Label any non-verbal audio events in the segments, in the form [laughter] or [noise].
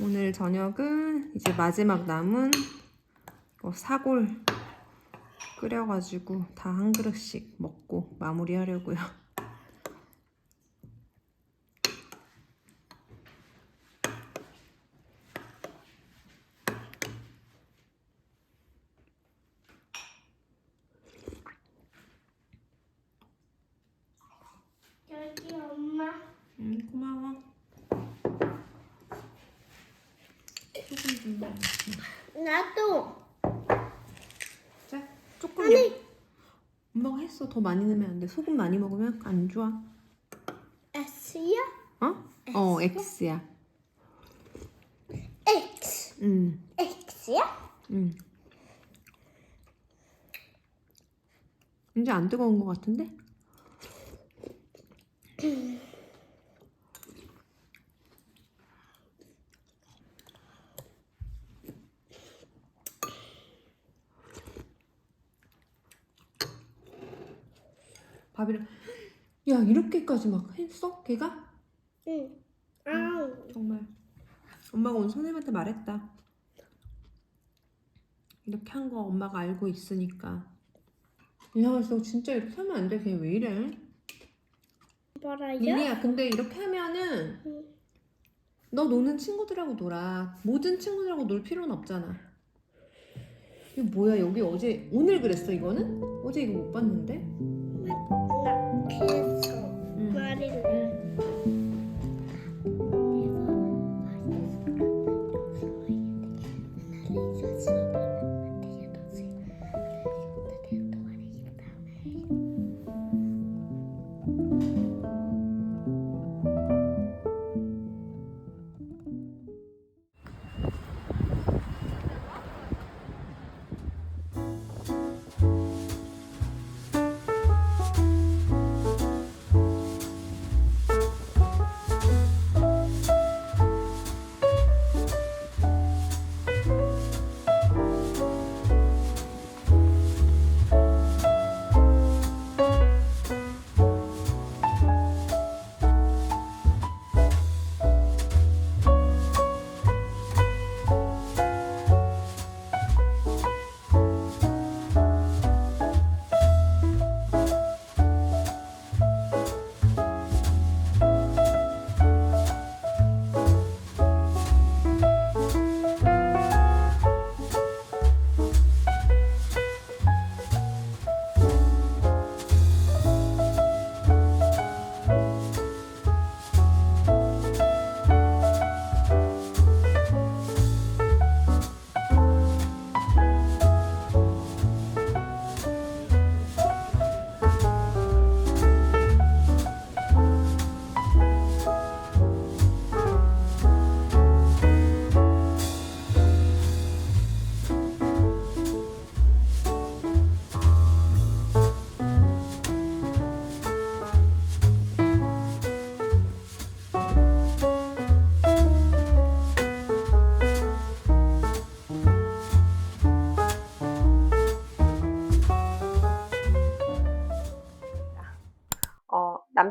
오늘 저녁은 이제 마지막 남은 어, 사골 끓여가지고 다 한 그릇씩 먹고 마무리하려고요. 여기 엄마. 응, 고마워. 소금 좀 넣어. 나도. 자, 조금 넣어. 엄마가 했어. 더 많이 넣으면 안 돼. 소금 많이 먹으면 안 좋아. S야? 어? 어, X야. X. 응, X야? 응. 이제 안 뜨거운 것 같은데? [clears throat] 밥이랑 야 이렇게까지 막 했어? 걔가? 응. 아우. 정말 엄마가 오늘 선생님한테 말했다 이렇게 한 거 엄마가 알고 있으니까 야, 너 진짜 이렇게 하면 안 돼. 걔 왜 이래? 뭐라요? 릴리야, 근데 이렇게 하면은 응. 너 노는 친구들하고 놀아. 모든 친구들하고 놀 필요는 없잖아. 이거 뭐야? 여기 어제 오늘 그랬어 이거는? 어제 이거 못 봤는데? 나 그래서 응. 말일래. 어,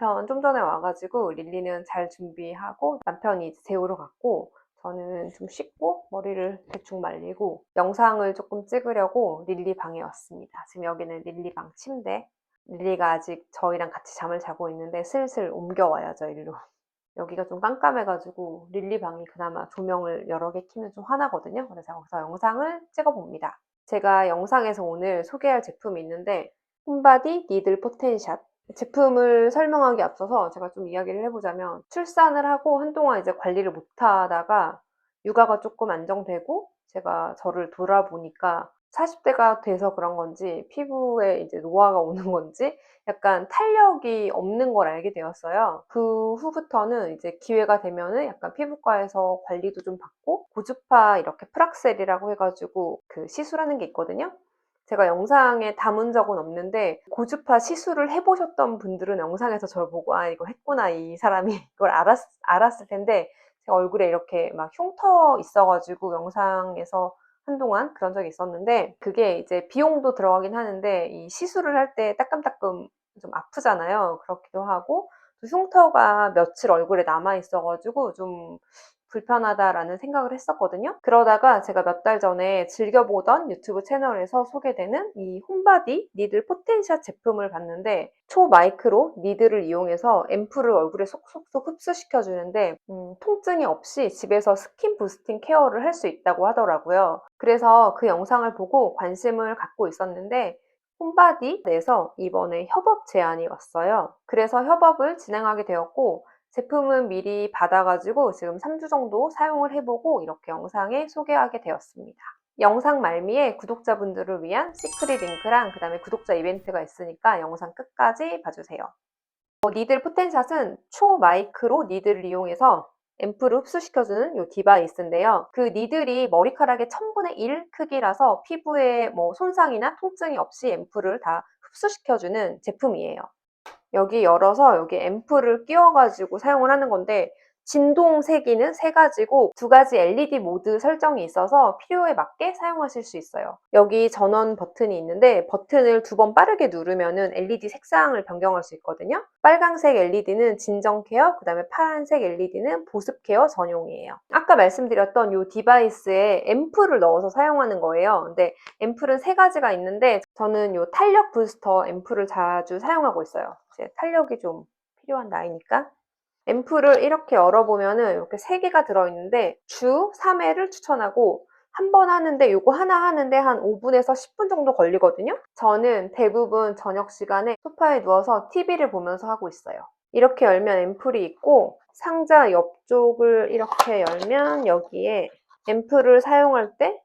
남편 좀 전에 와가지고 릴리는 잘 준비하고 남편이 재우러 갔고 저는 좀 씻고 머리를 대충 말리고 영상을 조금 찍으려고 릴리 방에 왔습니다. 지금 여기는 릴리 방 침대. 릴리가 아직 저희랑 같이 잠을 자고 있는데 슬슬 옮겨와야죠, 일로. [laughs] 여기가 좀 깜깜해가지고 릴리 방이 그나마 조명을 여러 개 켜면 좀 환하거든요. 그래서 여기서 영상을 찍어봅니다. 제가 영상에서 오늘 소개할 제품이 있는데 홈바디 니들 포텐샷 제품을 설명하기 앞서서 제가 좀 이야기를 해보자면 출산을 하고 한동안 이제 관리를 못 하다가 육아가 조금 안정되고 제가 저를 돌아보니까 40대가 돼서 그런 건지 피부에 이제 노화가 오는 건지 약간 탄력이 없는 걸 알게 되었어요. 그 후부터는 이제 기회가 되면은 약간 피부과에서 관리도 좀 받고 고주파 이렇게 프락셀이라고 해가지고 그 시술하는 게 있거든요. 제가 영상에 담은 적은 없는데 고주파 시술을 해보셨던 분들은 영상에서 저를 보고 아 이거 했구나 이 사람이 [laughs] 이걸 알았, 알았을 텐데 제 얼굴에 이렇게 막 흉터 있어가지고 영상에서 한동안 그런 적이 있었는데 그게 이제 비용도 들어가긴 하는데 이 시술을 할 때 따끔따끔 좀 아프잖아요. 그렇기도 하고 또 흉터가 며칠 얼굴에 남아 있어가지고 좀 불편하다라는 생각을 했었거든요. 그러다가 제가 몇 달 전에 즐겨보던 유튜브 채널에서 소개되는 이 홈바디 니들 포텐샷 제품을 봤는데 초마이크로 니들을 이용해서 앰플을 얼굴에 속속속 흡수시켜주는데 음, 통증이 없이 집에서 스킨 부스팅 케어를 할 수 있다고 하더라고요. 그래서 그 영상을 보고 관심을 갖고 있었는데 홈바디 내에서 이번에 협업 제안이 왔어요. 그래서 협업을 진행하게 되었고 제품은 미리 받아가지고 지금 3주 정도 사용을 해보고 이렇게 영상에 소개하게 되었습니다. 영상 말미에 구독자분들을 위한 시크릿 링크랑 그 다음에 구독자 이벤트가 있으니까 영상 끝까지 봐주세요. 어, 니들 포텐샷은 초마이크로 니들을 이용해서 앰플을 흡수시켜주는 이 디바이스인데요. 그 니들이 머리카락의 1000분의 1 크기라서 피부에 뭐 손상이나 통증이 없이 앰플을 다 흡수시켜주는 제품이에요. 여기 열어서 여기 앰플을 끼워가지고 사용을 하는 건데 진동 세기는 세 가지고 두 가지 LED 모드 설정이 있어서 필요에 맞게 사용하실 수 있어요. 여기 전원 버튼이 있는데 버튼을 두 번 빠르게 누르면은 LED 색상을 변경할 수 있거든요. 빨강색 LED는 진정 케어, 그 다음에 파란색 LED는 보습 케어 전용이에요. 아까 말씀드렸던 이 디바이스에 앰플을 넣어서 사용하는 거예요. 근데 앰플은 세 가지가 있는데 저는 이 탄력 부스터 앰플을 자주 사용하고 있어요. 이제 탄력이 좀 필요한 나이니까. 앰플을 이렇게 열어보면은 이렇게 세 개가 들어있는데 주 3회를 추천하고 한 번 하는데 이거 하나 하는데 한 5분에서 10분 정도 걸리거든요. 저는 대부분 저녁 시간에 소파에 누워서 TV를 보면서 하고 있어요. 이렇게 열면 앰플이 있고 상자 옆쪽을 이렇게 열면 여기에 앰플을 사용할 때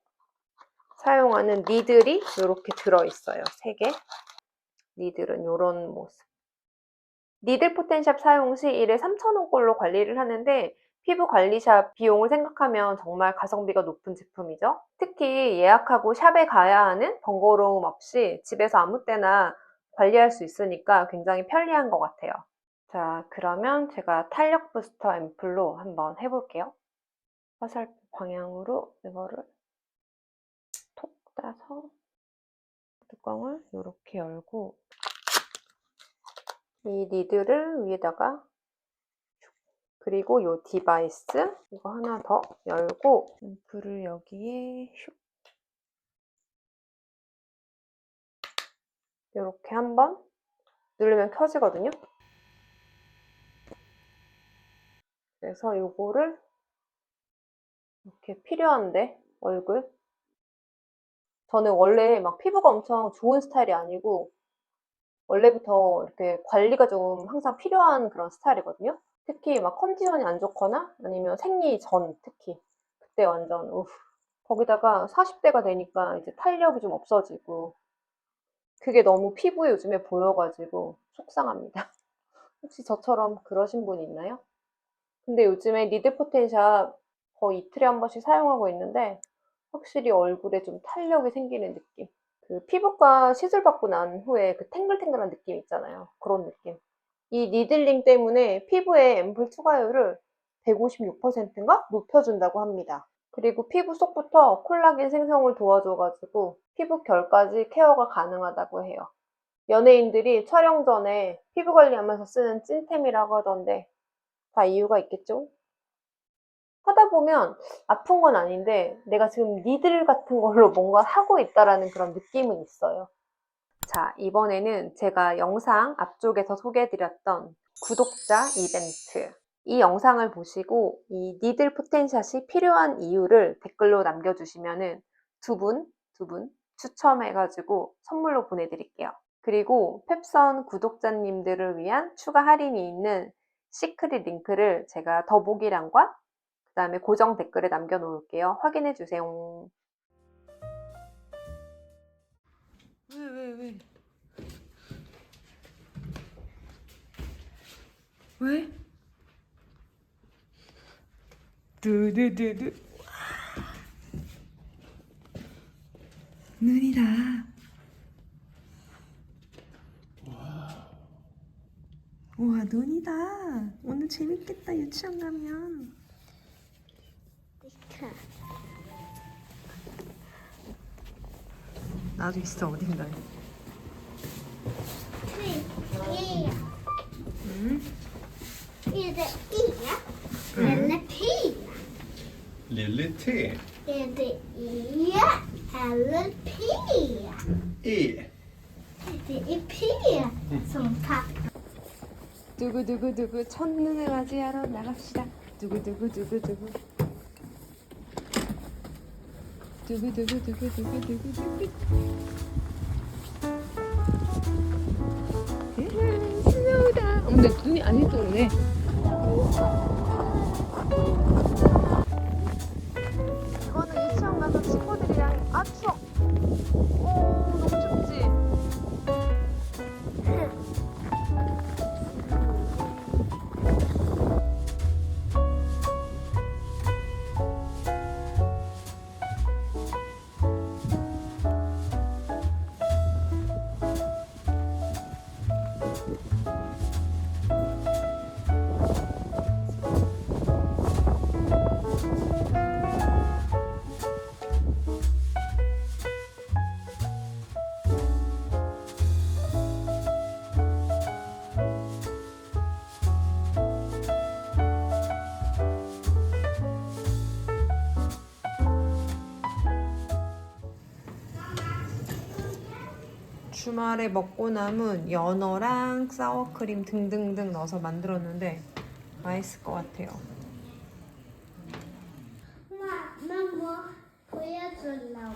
사용하는 니들이 이렇게 들어있어요. 3개. 니들은 이런 모습. 니들 포텐샵 사용 시 1회 3,000원 꼴로 관리를 하는데 피부 관리샵 비용을 생각하면 정말 가성비가 높은 제품이죠. 특히 예약하고 샵에 가야 하는 번거로움 없이 집에서 아무 때나 관리할 수 있으니까 굉장히 편리한 것 같아요. 자, 그러면 제가 탄력 부스터 앰플로 한번 해볼게요. 화살표 방향으로 이거를 톡 따서 뚜껑을 이렇게 열고 이 니들을 위에다가 그리고 이 디바이스 이거 하나 더 열고 앰플을 여기에 슉 이렇게 한번 누르면 켜지거든요. 그래서 이거를 이렇게 필요한데 얼굴 저는 원래 막 피부가 엄청 좋은 스타일이 아니고 원래부터 이렇게 관리가 좀 항상 필요한 그런 스타일이거든요. 특히 막 컨디션이 안 좋거나 아니면 생리 전 특히 그때 완전 우후. 거기다가 40대가 되니까 이제 탄력이 좀 없어지고 그게 너무 피부에 요즘에 보여가지고 속상합니다. [laughs] 혹시 저처럼 그러신 분 있나요? 근데 요즘에 리드 포텐샵 거의 이틀에 한 번씩 사용하고 있는데 확실히 얼굴에 좀 탄력이 생기는 느낌. 그 피부과 시술 받고 난 후에 그 탱글탱글한 느낌 있잖아요. 그런 느낌. 이 니들링 때문에 피부의 앰플 추가율을 156%인가 높여준다고 합니다. 그리고 피부 속부터 콜라겐 생성을 도와줘가지고 피부 결까지 케어가 가능하다고 해요. 연예인들이 촬영 전에 피부 관리하면서 쓰는 찐템이라고 하던데 다 이유가 있겠죠? 하다 보면 아픈 건 아닌데 내가 지금 니들 같은 걸로 뭔가 하고 있다라는 그런 느낌은 있어요. 자, 이번에는 제가 영상 앞쪽에서 소개해드렸던 구독자 이벤트. 이 영상을 보시고 이 니들 포텐샷이 필요한 이유를 댓글로 남겨주시면은 두 분, 두 분 추첨해가지고 선물로 보내드릴게요. 그리고 펩선 구독자님들을 위한 추가 할인이 있는 시크릿 링크를 제가 더보기란과 그 다음에 고정 댓글에 남겨놓을게요. 확인해 주세요. 왜, 왜, 왜? 왜? 두두두두. 눈이다. 우와, 눈이다. 오늘 재밌겠다, 유치원 가면. 나도 있어, 어딘가에. Tre. 응? Är det E eller P? Lille T. Det är E eller P. E. Det är P som pappa. 두구두구두구 첫눈을 맞이하러 나갑시다. 두구두구두구두구. 눈이 아직도 오네. 이거는 유치원 가서 친구들이랑 아추 주말에 먹고 남은 연어랑 사워크림 등등등 넣어서 만들었는데 맛있을 것 같아요. Får jag rulla om?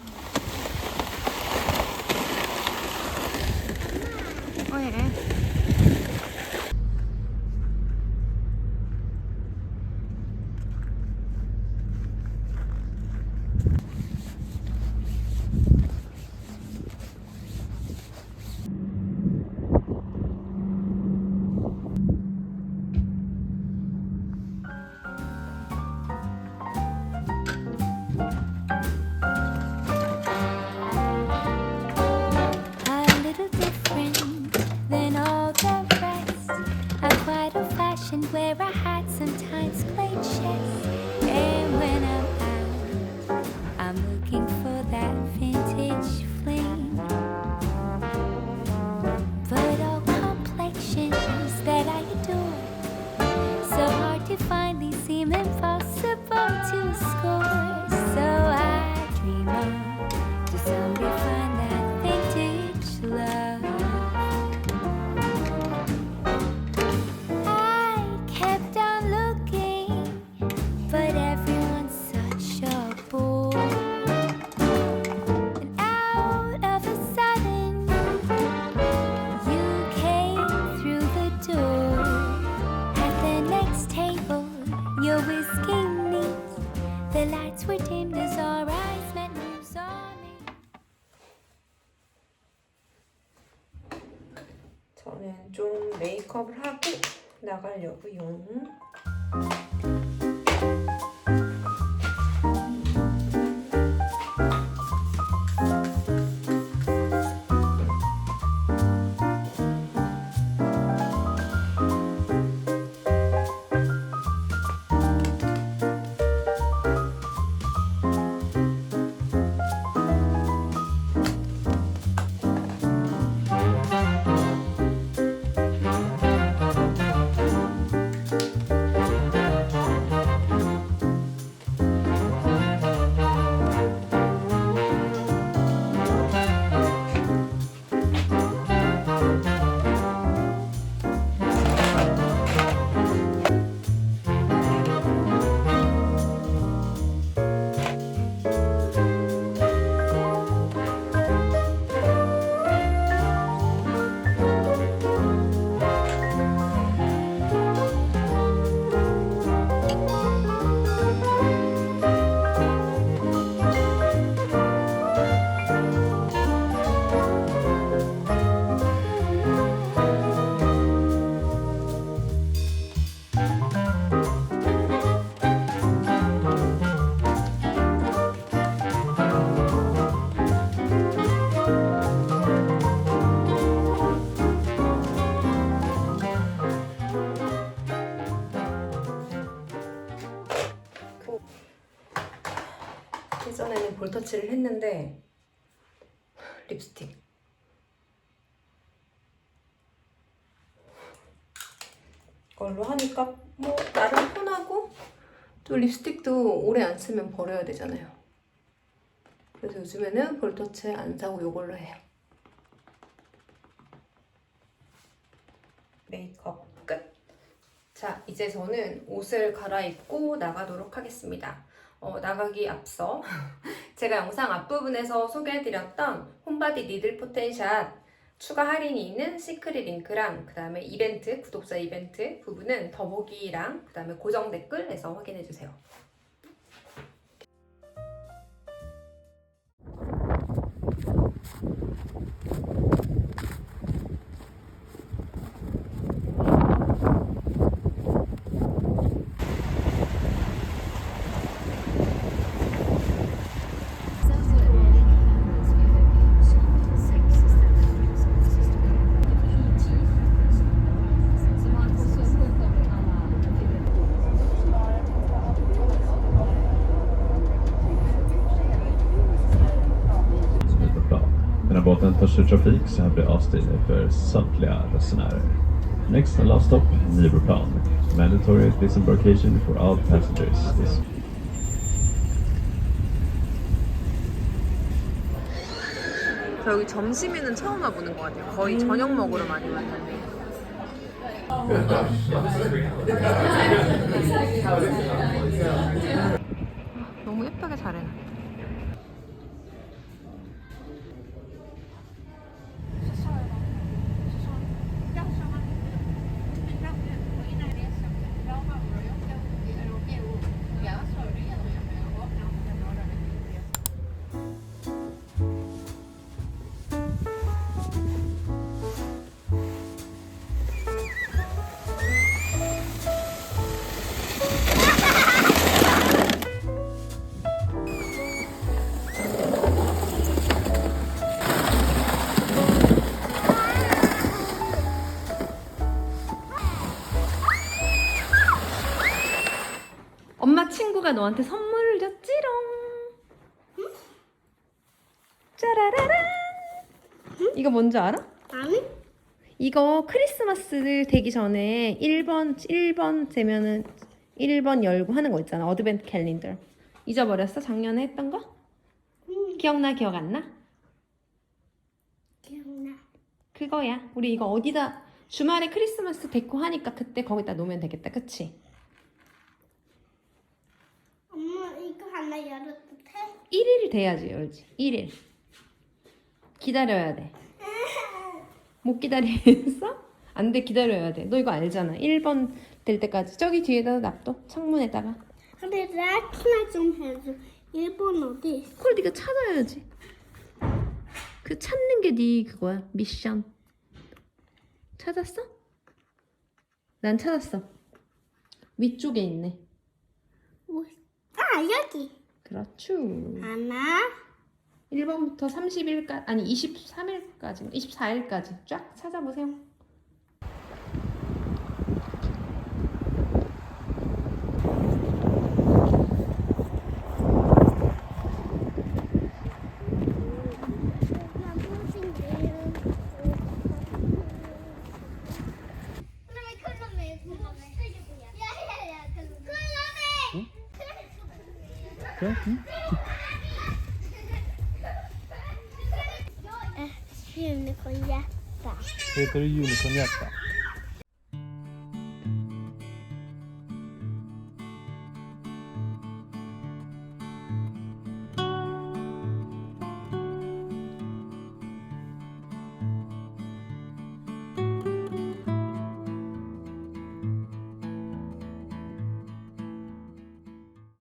어, 예. 볼터치를 했는데 립스틱 이걸로 하니까 뭐 나름 편하고 또 립스틱도 오래 안 쓰면 버려야 되잖아요. 그래서 요즘에는 볼터치 안 사고 이걸로 해요. 메이크업 끝. 자, 이제 저는 옷을 갈아입고 나가도록 하겠습니다. 어, 나가기 앞서 [laughs] 제가 영상 앞부분에서 소개해드렸던 홈바디 니들 포텐샷 추가 할인이 있는 시크릿 링크랑 그 다음에 이벤트, 구독자 이벤트 부분은 더보기랑 그 다음에 고정 댓글에서 확인해주세요. Här båten törs i trafik så här blir avstigning för samtliga resenärer. Next and last stop, Nybroplan. Mandatory disembarkation for all passengers. This 저 여기 점심에는 처음 와보는 것 같아요. 거의 저녁 먹으러 많이 왔는데. 너무 예쁘게 잘해놔. 엄 너한테 선물을 줬지롱. 짜라라란. 이거 뭔지 알아? 아니? 이거 크리스마스 되기 전에 1번 1번 되면은 1번 열고 하는 거 있잖아. 어드벤트 캘린더. 잊어버렸어? 작년에 했던 거? 기억나 기억 안 나? 기억나. 그거야. 우리 이거 어디다 주말에 크리스마스 데코 하니까 그때 거기다 놓으면 되겠다. 그치? 엄마 이거 하나 열어도 돼? 1일 돼야지 열지. 1일. 기다려야 돼. [laughs] 못 기다리겠어? 안 돼, 기다려야 돼. 너 이거 알잖아. 1번 될 때까지. 저기 뒤에다 놔둬. 창문에다가. 근데 락나 좀 해줘. 일본 어디 있어? 그걸 네가 찾아야지. 그 찾는 게 네 그거야. 미션. 찾았어? 난 찾았어. 위쪽에 있네. 뭐? 아 여기. 그렇죠. 하나. 1번부터 30일까지 아니 23일까지 24일까지 쫙 찾아보세요. Bra. Mm. Unicornhjärta. Heter det unicornhjärta?